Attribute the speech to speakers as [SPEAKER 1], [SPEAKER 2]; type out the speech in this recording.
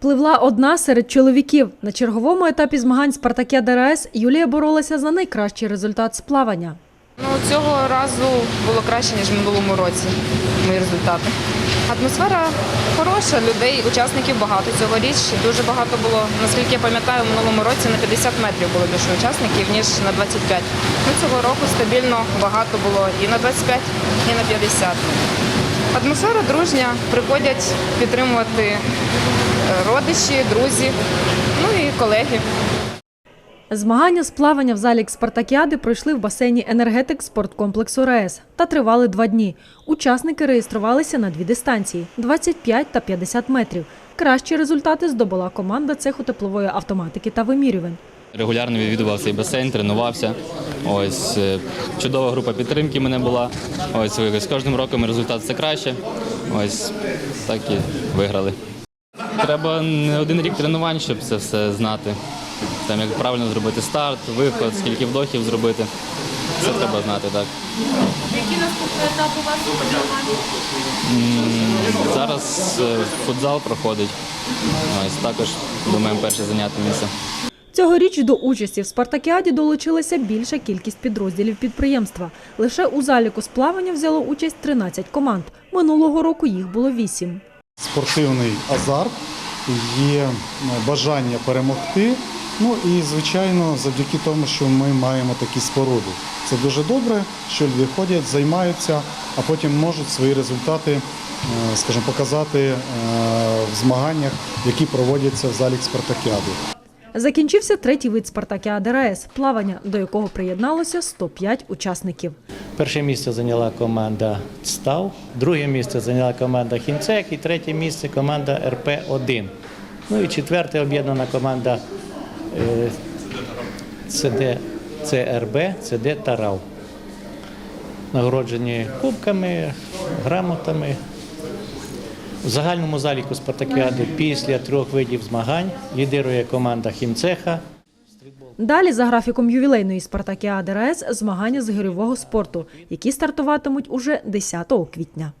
[SPEAKER 1] Пливла одна серед чоловіків. На черговому етапі змагань Спартакіада РАЕС Юлія боролася за найкращий результат з плавання.
[SPEAKER 2] Ну, цього разу було краще, ніж в минулому році. Мої результати. Атмосфера хороша, людей, учасників багато цьогоріч. Дуже багато було, наскільки я пам'ятаю, в минулому році на 50 метрів було більше учасників, ніж на 25. Ну, цього року стабільно багато було і на 25, і на 50. Атмосфера дружня, приходять підтримувати е, родичі, друзі, ну і колеги.
[SPEAKER 1] Змагання з плавання в залі Спартакіади пройшли в басейні енергетик спорткомплексу РаЕС та тривали два дні. Учасники реєструвалися на дві дистанції 25 та 50 метрів. Кращі результати здобула команда цеху теплової автоматики та вимірювань.
[SPEAKER 3] Регулярно відвідував цей басейн, тренувався. Ось е, чудова група підтримки мене була. Ось з кожним роком результат все краще. Ось так і виграли. Треба не один рік тренувань, щоб це все знати. Там як правильно зробити старт, виход, скільки вдохів зробити. Це треба знати так.
[SPEAKER 4] Який наступний етап у вас у змагань?
[SPEAKER 3] Зараз е, футзал проходить. Ось також думаємо перше зайняти місце.
[SPEAKER 1] Цьогоріч до участі в Спартакіаді долучилася більша кількість підрозділів підприємства. Лише у заліку з плавання взяло участь 13 команд. Минулого року їх було 8.
[SPEAKER 5] спортивний азарт, є е, бажання перемогти. Ну і звичайно, завдяки тому, що ми маємо такі споруди. Це дуже добре, що люди ходять, займаються, а потім можуть свої результати, е, скажімо, показати е, в змаганнях, які проводяться в залі Спартакіади.
[SPEAKER 1] Закінчився третій вид Спартакіади РаЕС – плавання, до якого приєдналося 105 учасників.
[SPEAKER 6] Перше місце зайняла команда СТАВ, друге місце зайняла команда Хімцек і третє місце команда РП-1. Ну і четверте об'єднана команда е, ЦД, ЦРБ, ЦД Тарав. Нагороджені кубками, грамотами. В загальному заліку Спартакіади після трьох видів змагань лідирує команда Хімцеха.
[SPEAKER 1] Далі за графіком ювілейної Спартакіади РаЕС змагання з гирьового спорту, які стартуватимуть уже 10 квітня.